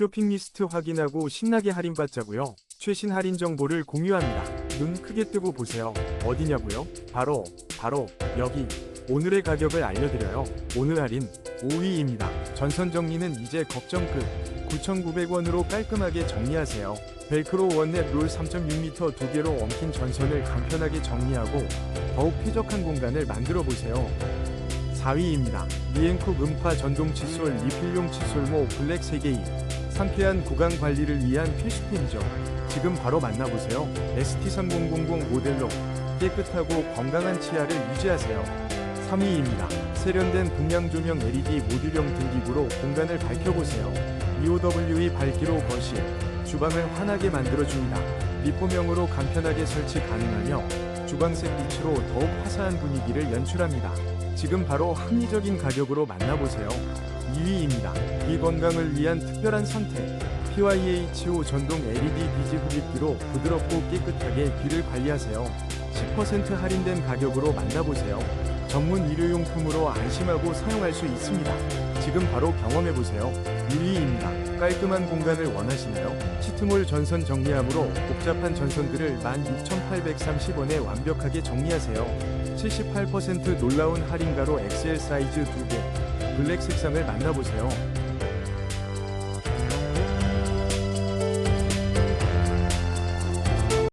쇼핑 리스트 확인하고 신나게 할인받자고요. 최신 할인 정보를 공유합니다. 눈 크게 뜨고 보세요. 어디냐고요? 바로 바로 여기. 오늘의 가격을 알려드려요. 오늘 할인 5위입니다. 전선 정리는 이제 걱정 끝. 9,900원으로 깔끔하게 정리하세요. 벨크로 원넷 롤 3.6m 두 개로 엉킨 전선을 간편하게 정리하고 더욱 쾌적한 공간을 만들어 보세요. 4위입니다. 리엔쿡 음파 전동 칫솔 리필용 칫솔모 블랙 3개이 상쾌한 구강 관리를 위한 필수템이죠. 지금 바로 만나보세요. ST3000 모델로 깨끗하고 건강한 치아를 유지하세요. 3위입니다. 세련된 동양 조명 LED 모듈형 등기구로 공간을 밝혀보세요. EOWE 밝기로 거실, 주방을 환하게 만들어줍니다. 리포명으로 간편하게 설치 가능하며 주방색 빛으로 더욱 화사한 분위기를 연출합니다. 지금 바로 합리적인 가격으로 만나보세요. 2위입니다. 귀 건강을 위한 특별한 선택. PYHO 전동 LED 비즈 흡입기로 부드럽고 깨끗하게 귀를 관리하세요. 10% 할인된 가격으로 만나보세요. 전문 일회용품으로 안심하고 사용할 수 있습니다. 지금 바로 경험해보세요. 1위입니다. 깔끔한 공간을 원하시나요? 시트몰 전선 정리함으로 복잡한 전선들을 16,830원에 완벽하게 정리하세요. 78% 놀라운 할인가로 XL 사이즈 2개, 블랙 색상을 만나보세요.